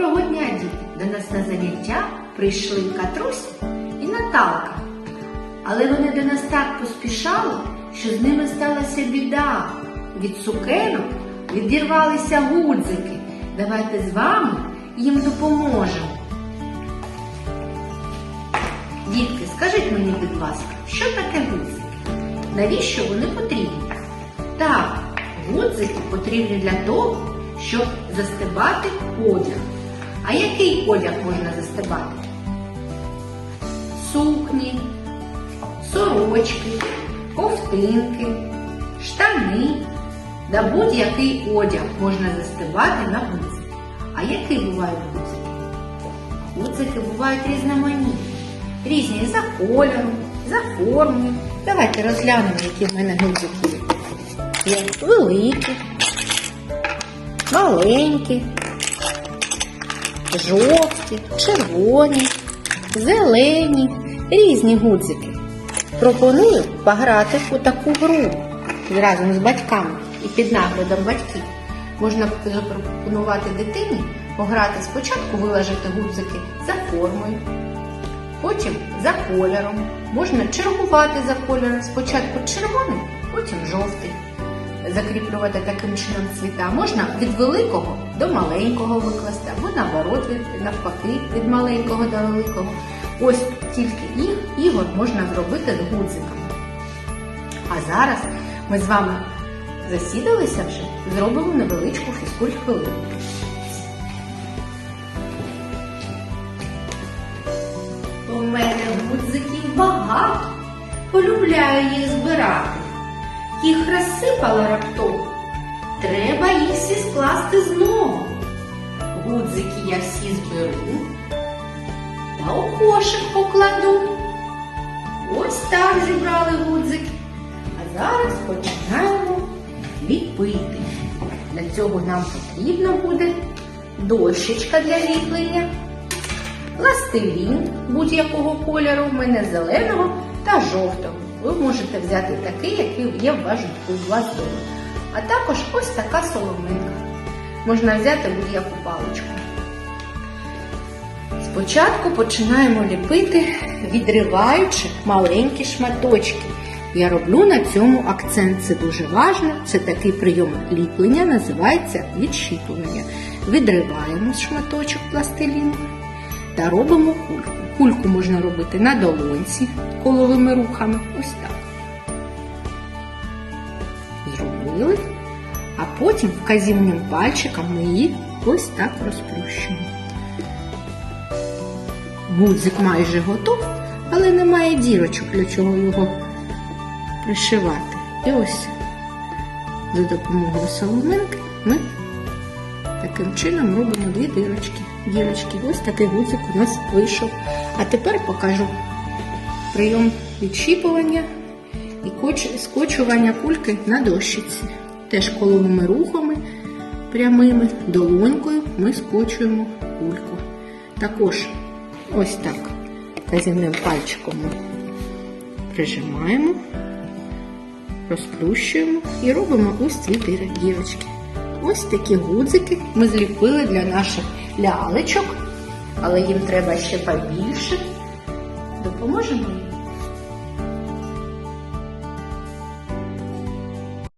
Доброго дня, діти! До нас на заняття прийшли Катрусь і Наталка. Але вони до нас так поспішали, що з ними сталася біда. Від цукерок відірвалися гудзики. Давайте з вами їм допоможемо. Дітки, скажіть мені, будь ласка, що таке гудзики? Навіщо вони потрібні? Так, гудзики потрібні для того, щоб застебати одяг. А який одяг можна застебати? Сукні, сорочки, ковтинки, штани та будь-який одяг можна застебати на гудзики. А які бувають гудзики? Гудзики бувають різноманітні, різні за кольором, за формою. Давайте розглянемо, які в мене гудзики великі, маленькі, жовті, червоні, зелені, різні гудзики. Пропоную пограти у таку гру разом з батьками і під наглядом батьків. Можна запропонувати дитині пограти спочатку вилажити гудзики за формою, потім за кольором. Можна чергувати за кольором. Спочатку червоний, потім жовтий. Закріплювати таким чином цвіта. Можна від великого до маленького викласти, або наоборот, від, навпаки, від маленького до великого. Ось тільки їх ігор можна зробити з гудзиками. А зараз ми з вами засідалися вже, зробимо невеличку фізкуль хвилину. У мене гудзиків багато, полюбляю їх збирати. Їх розсипала раптом. Треба їх всі скласти знову. Гудзики я всі зберу та у кошик покладу. Ось так зібрали гудзики. А зараз починаємо ліпити. Для цього нам потрібно буде дощечка для ліплення, пластилін будь-якого кольору, в мене зеленого та жовтого. Ви можете взяти такий, який є в вас у вас вдома. А також ось така соломинка. Можна взяти будь-яку паличку. Спочатку починаємо ліпити, відриваючи маленькі шматочки. Я роблю на цьому акцент. Це дуже важливо. Це такий прийом ліплення, називається відщіпування. Відриваємо шматочок пластиліну та робимо кульку. Кульку можна робити на долонці коловими рухами. Ось так. Зробили. А потім вказівним пальчиком ми її ось так розплющуємо. Гудзик майже готов, але немає дірочок, для чого його пришивати. І ось за допомогою соломинки ми таким чином робимо дві дірочки. Дірочки. Ось такий гудзик у нас вийшов. А тепер покажу прийом відщіпування і скочування кульки на дощиці. Теж коловими рухами прямими долонькою ми скочуємо кульку. Також ось так казівним пальчиком ми прижимаємо, розплющуємо і робимо ось ці дірочки. Ось такі гудзики ми зліпили для наших лялечок, але їм треба ще побільше. Допоможемо їм.